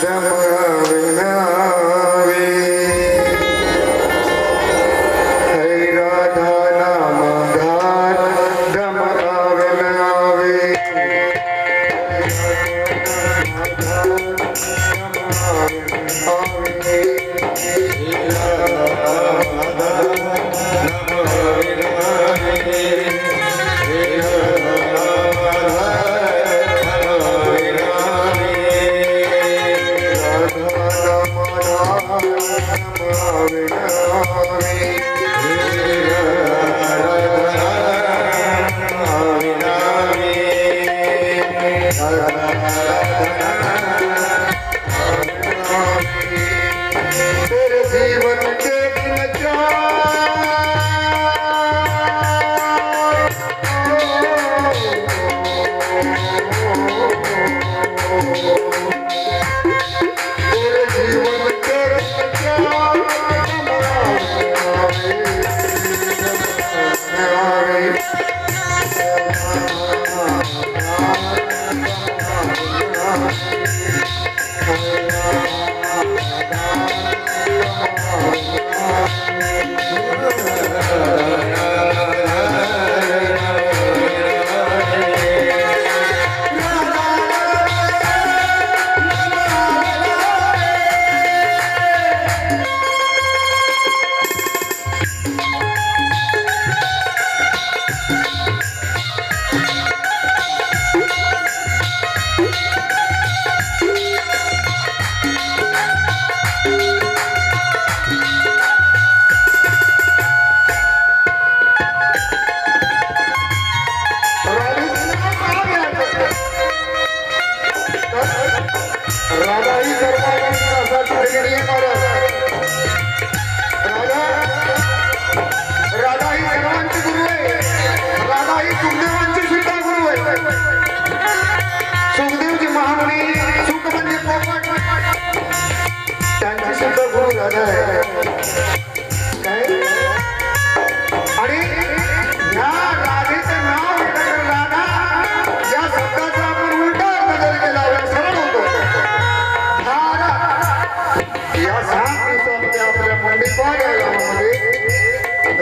Shambhala.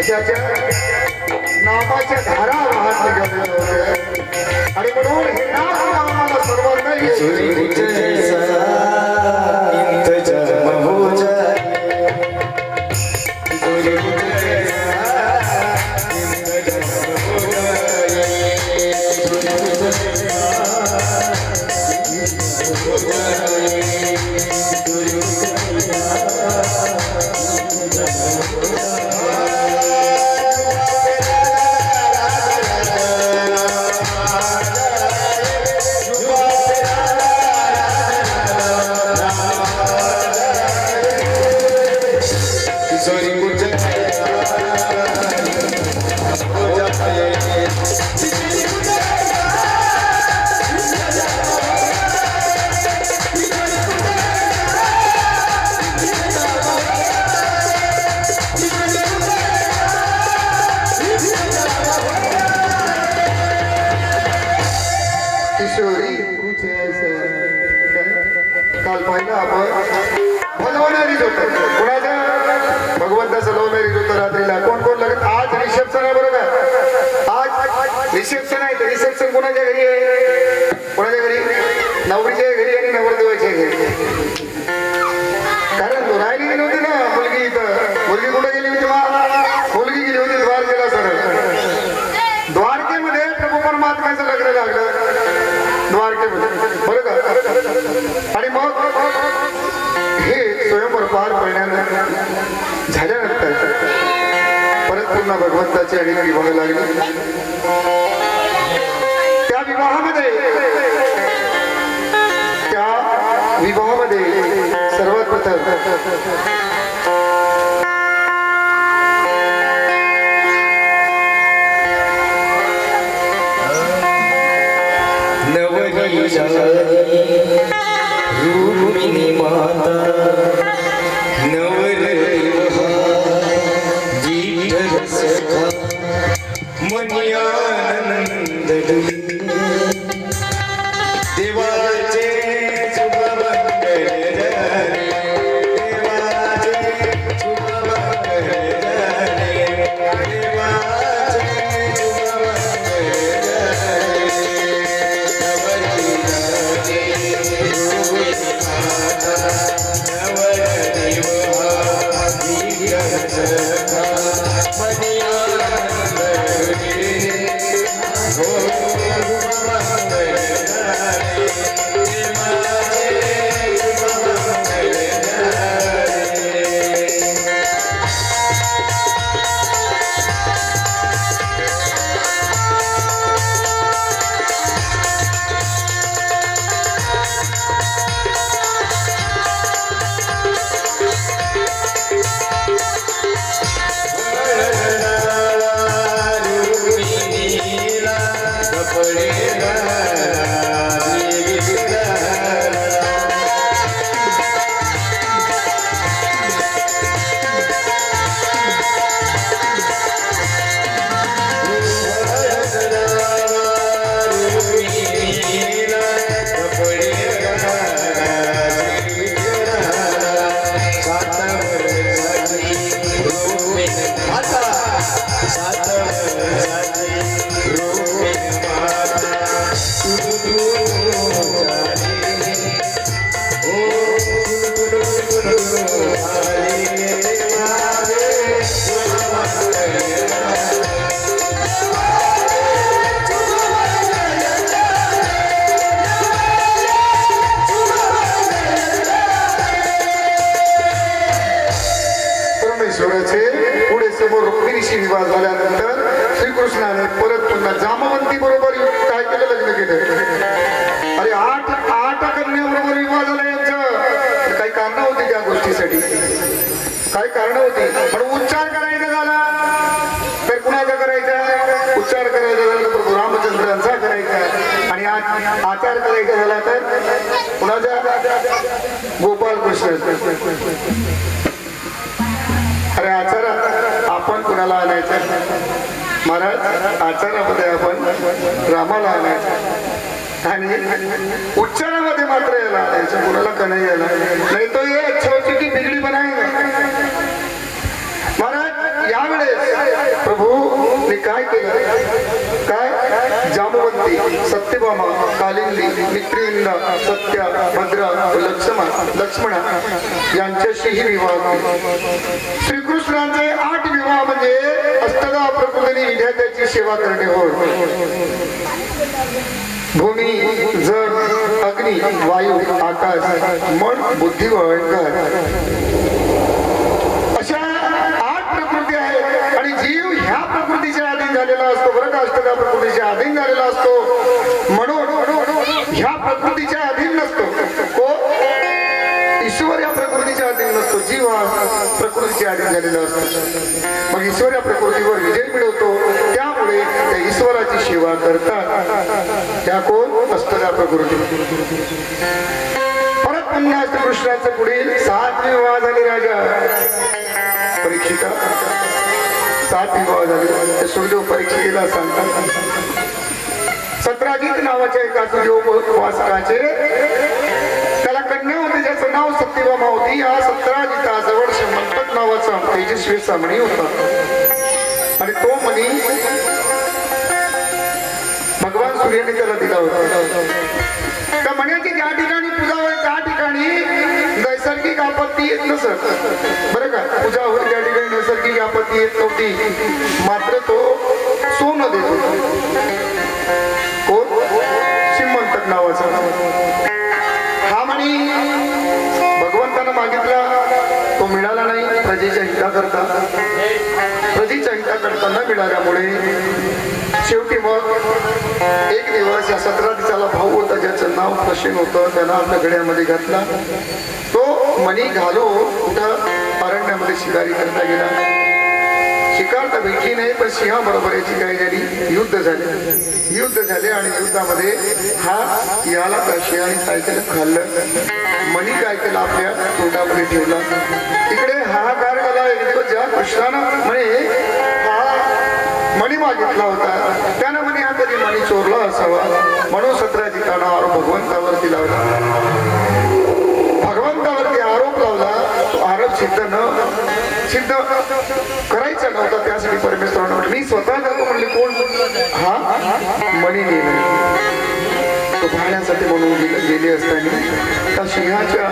त्याच्या नामाच्या धारा वाहत निघालेल्या होत्या आणि म्हणून हे नाम आम्हाला सर्वांना आणि मग हे स्वयंवर पार पडण्यानं झाल्यानंतर परत पुन्हा भगवंताची आणि विवाह लागली त्या विवाहामध्ये त्या विवाहामध्ये सर्वात प्रथम Yeah. you. रुक्मिणी माता परमेश्वराचे पुढे समोर रुक्मिणीशी विवाह झाल्यानंतर श्रीकृष्णाने परत पुन्हा जामवंती बरोबर होती काही गोष्टीसाठी काय कारण होती पण उच्चार करायचा झाला तर कुणाचा करायचा? उच्चार करायचा झाला तर प्रभू रामचंद्रांचा करायचा. आणि आचार करायचा झाला तर कुणाचा? गोपाल कृष्ण अरे आचार आपण कुणाला आणायचं? महाराज आचारामध्ये आपण रामाला आणायचं. आणि उच्चारामध्ये मात्र याला मुलाला कुणाला याला नाही तो ये छोटी की बिगडी बनाएगा महाराज यावेळेस प्रभू मी काय केलं? काय? जामवंती सत्यभामा कालिंदी मित्रिंदा सत्या भद्रा लक्ष्मण लक्ष्मणा यांच्याशीही विवाह श्रीकृष्णांचे आठ विवाह म्हणजे अष्टदा प्रकृतीने विद्यार्थ्याची सेवा करणे होय. भूमी जड अग्नी वायू आकाश मन बुद्धी व अहंकार. अशा आठ प्रकृती आहेत आणि जीव ह्या प्रकृतीच्या अधीन झालेला असतो. बरं का अष्टदा प्रकृतीच्या अधीन झालेला असतो? म्हणून ह्या प्रकृतीच्या अधीन नसतो. को ईश्वर या प्रकृतीच्या अधीन नसतो. जीव हा प्रकृतीच्या अधीन झालेला असतो. मग ईश्वर या प्रकृतीवर विजय मिळवतो. त्यामुळे त्या ईश्वराची सेवा करतात. त्या कोण? अष्टदा प्रकृती परत पुन्हा कृष्णाचं पुढील सात विवाह झाले राजा. परीक्षिता. सात विवाह झाले ते सुखदेव परीक्षितेला सांगतात. सत्राजित नावाच्या एका सुखदेव वासकाचे त्याला कन्या होती ज्याचं नाव सत्यभामा होती. या सत्राजिताजवळ शमंतक नावाचा तेजस्वी सामणी होता. आणि तो मणी भगवान सूर्याने त्याला दिला होता का म्हणे की ज्या ठिकाणी पूजा होईल त्या ठिकाणी नैसर्गिक आपत्ती येत नसत बरं का? पूजा होईल त्या ठिकाणी नैसर्गिक आपत्ती येत नव्हती। मात्र तो सोनं देत कोण? शिमंतक नावाचा। हा म्हणे भगवंतानं मागितला तो मिळाला नाही प्रजेच्या हिताकरता। प्रजेच्या हिताकरता न मिळाल्यामुळे शेवटी मग एक दिवस या सतरा दिवसाला भाऊ होता ज्याचं नाव प्रशीन होतं त्यानं आपल्या गड्यामध्ये घातला. तो मणी घालून कुठं? अरण्यामध्ये शिकारी करता गेला. शिकार तर भेटली नाही पण सिंहाबरोबर याची काय झाली युद्ध झाले. युद्ध झाले आणि युद्धामध्ये हा याला त्या सिंहाने काय केलं खाल्लं. मणी काय केलं? आपल्या तोंडामध्ये ठेवला. तिकडे हाहाकार झाला एक दिवस ज्या कृष्णानं म्हणे मणी मागितला होता. त्यानं म्हणे हा तरी मणी चोरला असावा? म्हणून सतरा कानावर आरोप भगवंतावरती लावला. भगवंतावरती आरोप लावला तो आरोप सिद्ध न सिद्ध करायचा नव्हता. त्यासाठी परमेश्वरानं म्हटलं मी स्वतः जातो. म्हणले कोण? हा मणी नेला तो पाहण्यासाठी म्हणून गेले गेले असताना त्या सिंहाच्या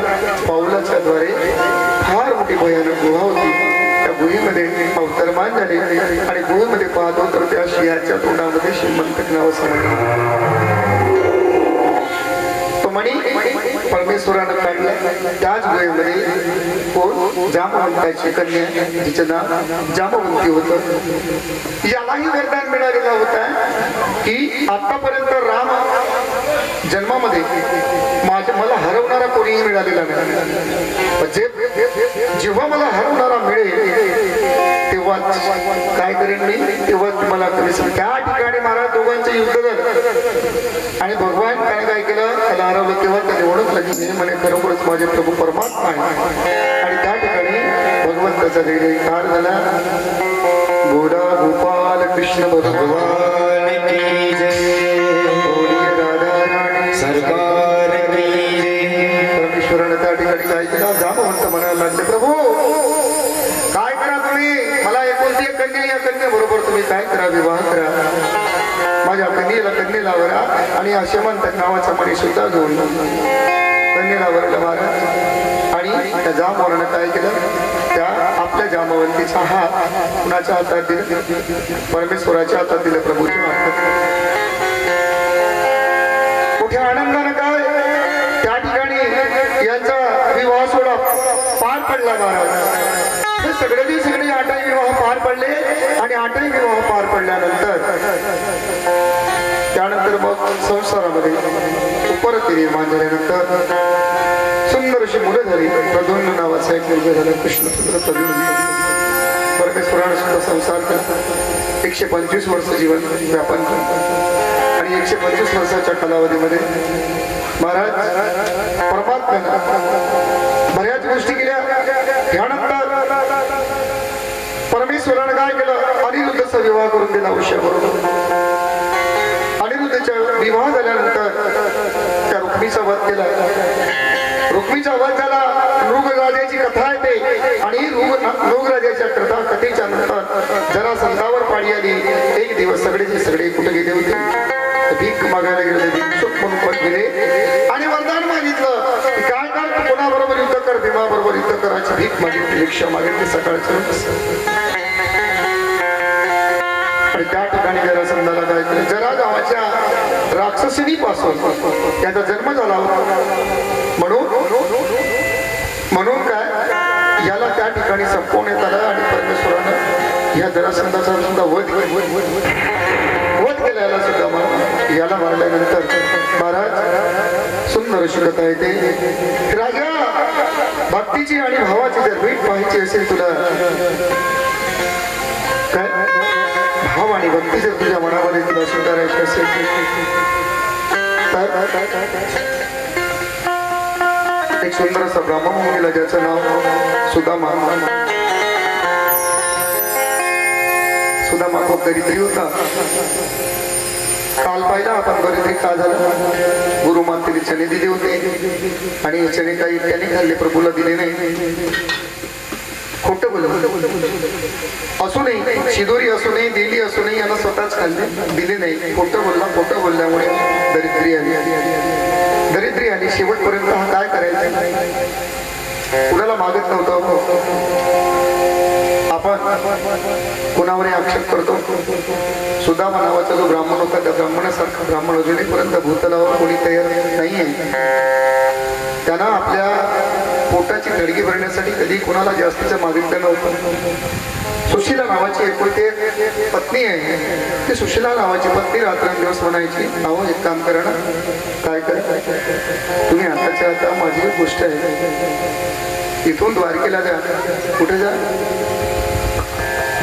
पावलाच्या द्वारे फार मोठी भयानक गुहा होती. त्या गुहेमध्ये अवतरमान झाले आणि गुहेमध्ये पाहतो तर त्या शियाच्या तोंडामध्ये श्रीमंत नाव समजलं तो परमेश्वरानं काढलं त्याच गुहेमध्ये कोण? जामवंताची कन्या तिचं नाव जामवंती होतं. यालाही वरदान मिळालेलं होता की आतापर्यंत राम जन्मामध्ये माझ्या मला हरवणारा कोणीही मिळालेला नाही. जे जेव्हा मला हरवणारा मिळेल तेव्हा काय करेन मी तेव्हा तुम्हाला करेल त्या ठिकाणी महाराज दोघांचं युद्ध झालं. आणि भगवान काय काय केलं? त्याला हरवलं. तेव्हा त्याने ओळखलं की म्हणे खरोखरच माझे प्रभू परमात्मा आहे आणि त्या ठिकाणी भगवंताचा जयकार झाला. गोडा गोपाल कृष्ण भगवान जामवंत म्हणायला लागले प्रभू काय करा तुम्ही? मला एकोणती एक कन्या या कन्या बरोबर तुम्ही काय करा विवाह करा. माझ्या कन्येला कन्येला वरा आणि अशमंत नावाचा मणी सुद्धा घेऊन कन्येला वरला महाराज आणि त्या जामवरानं काय केलं? त्या आपल्या जामवंतीचा हात कुणाच्या हातात दिला? परमेश्वराच्या हातात दिलं प्रभूच्या हातात मोठ्या आनंदाने विवाह सोहळा पार पडला महाराज. हे सगळे जे सगळे आठही विवाह पार पडले आणि आठही विवाह पार पडल्यानंतर त्यानंतर मग संसारामध्ये परत निर्माण झाल्यानंतर सुंदर अशी मुलं झाली. प्रद्युम्न नावाचा एक मुलगा झाला कृष्णपुत्र प्रद्युम्न. परमेश्वराने सुद्धा संसार करतात एकशे पंचवीस वर्ष जीवन व्यापन करतात आणि एकशे पंचवीस वर्षाच्या कालावधीमध्ये महाराज परमात्म्यानं बऱ्याच गोष्टी केल्या. त्यानंतर परमेश्वरानं काय केलं? अनिरुद्धचा विवाह करून दिला उशाबरोबर अनिरुद्धच्या विवाह झाल्यानंतर त्या रुक्मीचा वध केला. रुक्मीचा वध झाला. राजाची कथा आहे ते. आणि रोगराजाच्या कथा कथेच्या नंतर जरा संतावर पाळी आली. एक दिवस सगळेचे सगळे कुठे गेले होते? भीक मागायला गेले म्हणून गेले. आणि वरदान मागितलं. की काय? कर तू कोणाबरोबर युद्ध कर भीमाबरोबर युद्ध करायची भीक मागितली. रिक्षा मागितली सकाळचं आणि त्या ठिकाणी जरा समजायला काय जरा गावाच्या राक्षसिनी पासून त्याचा जन्म झाला होता. म्हणून काय याला त्या ठिकाणी संपवण्यात आलं आणि परमेश्वरानं या जरासंधाचा सुद्धा वध वध केला सुद्धा मग याला मारल्यानंतर महाराज सुंदर अशी येते. राजा भक्तीची आणि भावाची जर भेट पाहायची असेल तुला काय? भाव आणि भक्ती जर तुझ्या मनामध्ये तुला स्वीकारायची असेल तर एक सुंदर असा ब्राह्मण गेला ज्याचं नाव सुदामा. सुदामा खूप दरिद्री होता. काल पाहिला आपण दरिद्री का झालं. गुरु मातेने चणे दिले होते. आणि हे चणे काही त्याने खाल्ले प्रभूला दिले नाही. असूनही शिदोरी असूनही दिली असूनही यांना स्वतःच खाल्ली दिले नाही. खोटं बोलला खोटं बोलल्यामुळे दरिद्री आली. दरिद्री आली. शेवटपर्यंत हा काय करायचा? कुणाला मागत नव्हतं? आपण कुणावरही आक्षेप करतो? सुदामा नावाचा जो ब्राह्मण होता त्या ब्राह्मणासारखा ब्राह्मण अजूनपर्यंत भूतलावर कोणी तयार नाहीये. त्यांना आपल्या पोटाची गडगी भरण्यासाठी कधी कोणाला जास्तीचं मागितलं नव्हतं सुशीला नावाची एकुलती एक पत्नी आहे. ती सुशीला नावाची पत्नी रात्रंदिवस म्हणायची नाव एक काम करा ना. काय करा? तुम्ही आताच्या आता माझी एक गोष्ट आहे. इथून द्वारकेला जा. कुठे जा?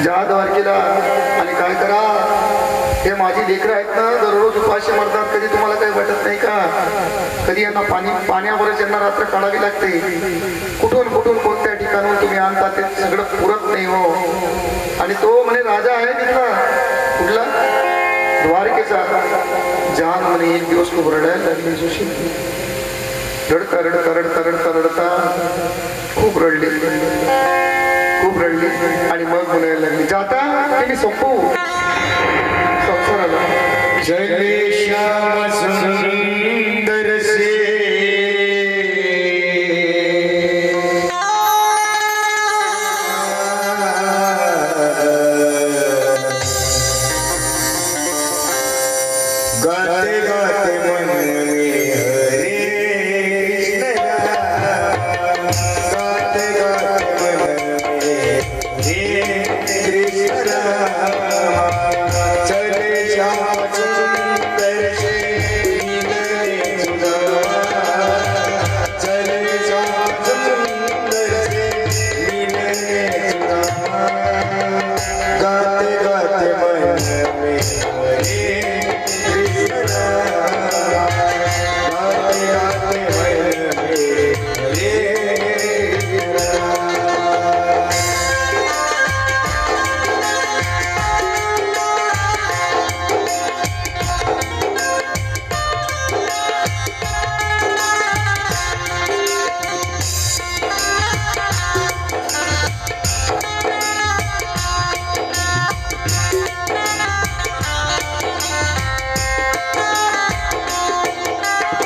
जा द्वारकेला. आणि काय करा? हे माझी लेकरं आहेत ना दररोज उपाशी मरतात कधी तुम्हाला काही वाटत नाही का? कधी यांना पाणी पाण्यावरच यांना रात्र काढावी लागते. कुठून कुठून कोणत्या ठिकाणून तुम्ही आणता ते सगळं पुरत नाही हो. आणि तो म्हणे राजा आहे तिथला. कुठला? द्वारकेचा. जान म्हणे एक दिवस खूप रडायला लागली जोशी. रडता रडता रडता रडता रडता खूप रडली. खूप रडली आणि मग म्हणायला लागली जाता ते मी संपू. संसाराला जय श्याम सुंदर से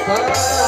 Vai.